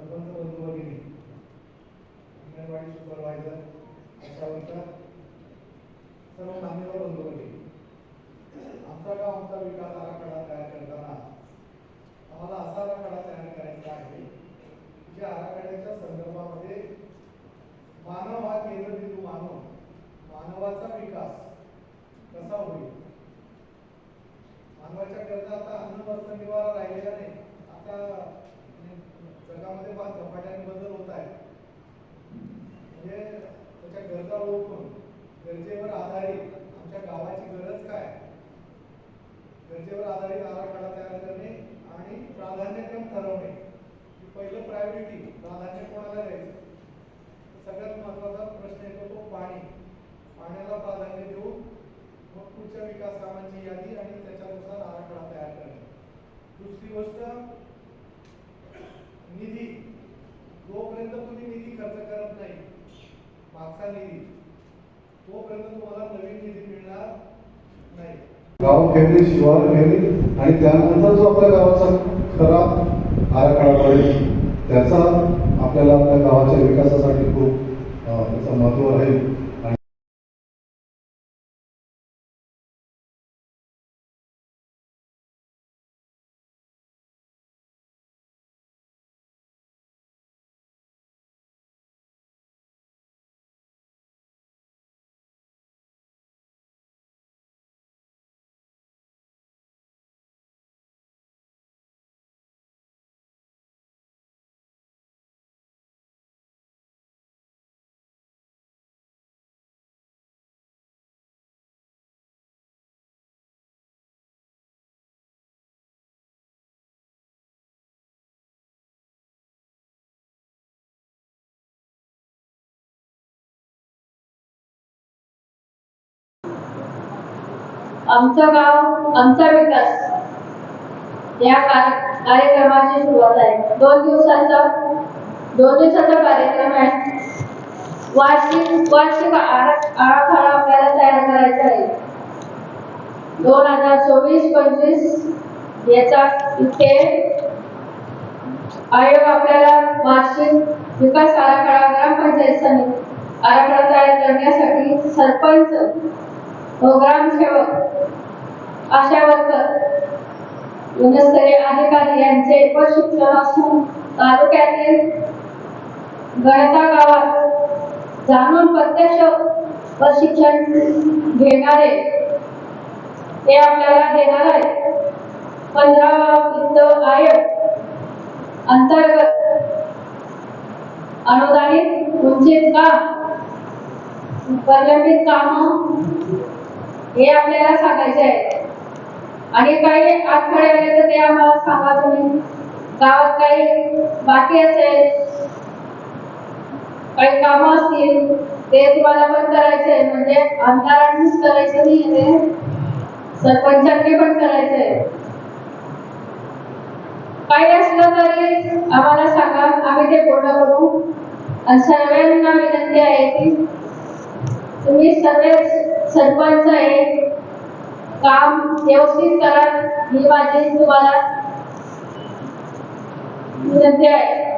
सरपंच बंधू भगिनी अंगणवाडी सुपरवायझर आशा सर्व मान्यवर बंधू भगिनी आमचा गाव आमचा विकास आराखडा तयार करताना आम्हाला असा आराखडा तयार करायचा आहे ज्या आराखड्याच्या संदर्भामध्ये मानव हा केंद्रबिंदू मानव मानवाचा विकास कसा होईल? मानवाच्या गरजा आता अन्न वस्त्र निवारा राहिलेला नाही. आता फार झपाट्याने बदल होत आहे म्हणजे त्याच्या गरजा ओळखून गरजेवर आधारित आमच्या गावाची गरज काय? गरजेवर आधारित आराखडा तयार करणे आणि प्राधान्यक्रम ठरवणे. पहिलं प्रायोरिटी प्राधान्य कोणाला द्यायचं? सगळ्यात महत्त्वाचा प्रश्न येतो तो पाणी पाण्याला प्राधान्य देऊन मग पुढच्या विकास कामांची यादी आणि त्याच्यानुसार आराखडा तयार करणे दुसरी गोष्ट निधी जोपर्यंत तुम्ही निधी खर्च करत नाही मागचा निधी तोपर्यंत तुम्हाला नवीन निधी मिळणार नाही. गाव खेळणे शिवार खेळणे आणि त्यानंतर जो आपल्या गावाचा खरा आराखडा पडेल त्याचा आपल्याला आपल्या गावाच्या विकासासाठी खूप त्याचं महत्त्व राहील आमचं गाव आमचा विकास. या कार्य- कार्यक्रमाची सुरुवात आहे. दोन दिवसाचा दोन दिवसाचा कार्यक्रम आहे. वार्षिक वार्षिक आराखडा आपल्याला तयार करायचा आहे. दोन हजार चोवीस पंचवीस याचा इथे आयोग आपल्याला वार्षिक विकास आराखडा ग्रामपंचायत समिती आराखडा तयार करण्यासाठी सरपंच व ग्रामसेवक आशा वर्कर गुणस्तरीय अधिकारी यांचे प्रशिक्षण असून तालुक्यातील गणता गावात जाणून प्रत्यक्ष प्रशिक्षण घेणारे ते आपल्याला देणार आहे पंधरावा वित्त आयोग अंतर्गत अनुदानित वंचित काम प्रलंबित काम हे आपल्याला सांगायचे आहे. आणि काही आठवडे आले तर ते आम्हाला सांगा तुम्ही. गावात काही बाकी असेल काही कामं असतील ते तुम्हाला पण करायचे म्हणजे आमदारांनीच करायचं नाही ते. सरपंचांनी पण करायचंय. काही असलं तरी आम्हाला सांगा. आम्ही ते पूर्ण करू. आणि सर्वांना विनंती आहे की तुम्ही सर्व सरपंच आहे काम व्यवस्थित करा. ही माझी तुम्हाला विनंती आहे.